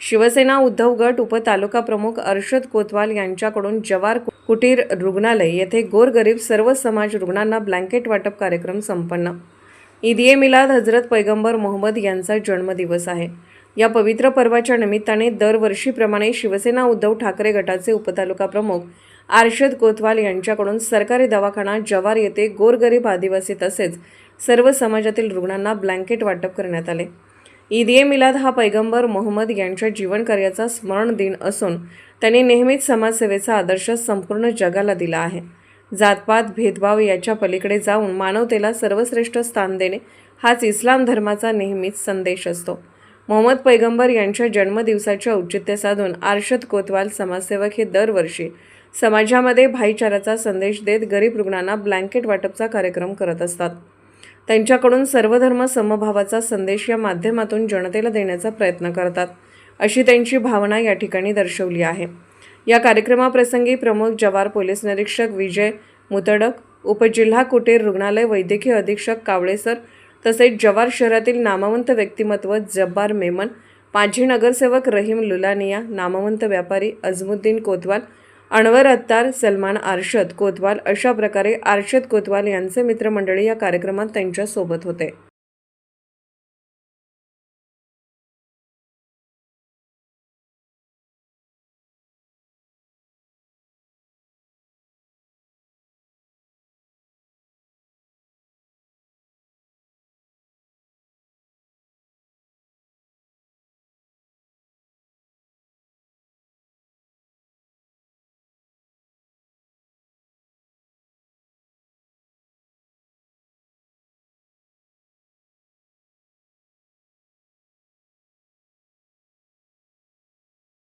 शिवसेना उद्धव गट उपतालुका प्रमुख अर्षद कोतवाल यांच्याकडून जवार कुटीर रुग्णालय येथे गोरगरीब सर्व समाज रुग्णांना ब्लँकेट वाटप कार्यक्रम संपन्न. ईद ए मिलाद हजरत पैगंबर मोहम्मद यांचा जन्मदिवस आहे. या पवित्र पर्वाच्या निमित्ताने दरवर्षीप्रमाणे शिवसेना उद्धव ठाकरे गटाचे उपतालुका प्रमुख आर्षद कोतवाल यांच्याकडून सरकारी दवाखाना जवार येथे गोरगरीब आदिवासी तसेच सर्व समाजातील रुग्णांना ब्लँकेट वाटप करण्यात आले. ईद ए मिलाद हा पैगंबर मोहम्मद यांच्या जीवनकार्याचा स्मरण दिन असून त्यांनी नेहमीच समाजसेवेचा आदर्श संपूर्ण जगाला दिला आहे. जातपात भेदभाव याच्या पलीकडे जाऊन मानवतेला सर्वश्रेष्ठ स्थान देणे हाच इस्लाम धर्माचा नेहमीच संदेश असतो. मोहम्मद पैगंबर यांच्या जन्मदिवसाचे औचित्य साधून आर्शद कोतवाल समाजसेवक हे दरवर्षी समाजामध्ये भाईचाराचा संदेश देत गरीब रुग्णांना ब्लँकेट वाटपचा कार्यक्रम करत असतात. त्यांच्याकडून सर्वधर्म समभावाचा संदेश या माध्यमातून जनतेला देण्याचा प्रयत्न करतात अशी त्यांची भावना या ठिकाणी दर्शवली आहे. या कार्यक्रमाप्रसंगी प्रमुख जवार पोलीस निरीक्षक विजय मुतडक उपजिल्हा कुटीर रुग्णालय वैद्यकीय अधीक्षक कावळेसर तसेच जवार शहरातील नामवंत व्यक्तिमत्व जब्बार मेमन माझी नगरसेवक रहीम लुलानिया नामवंत व्यापारी अजमुद्दीन कोतवाल अनवर अत्तार सलमान आर्शद कोतवाल अशा प्रकारे आर्शद कोतवाल यांचे मित्रमंडळी या कार्यक्रमात त्यांच्यासोबत होते.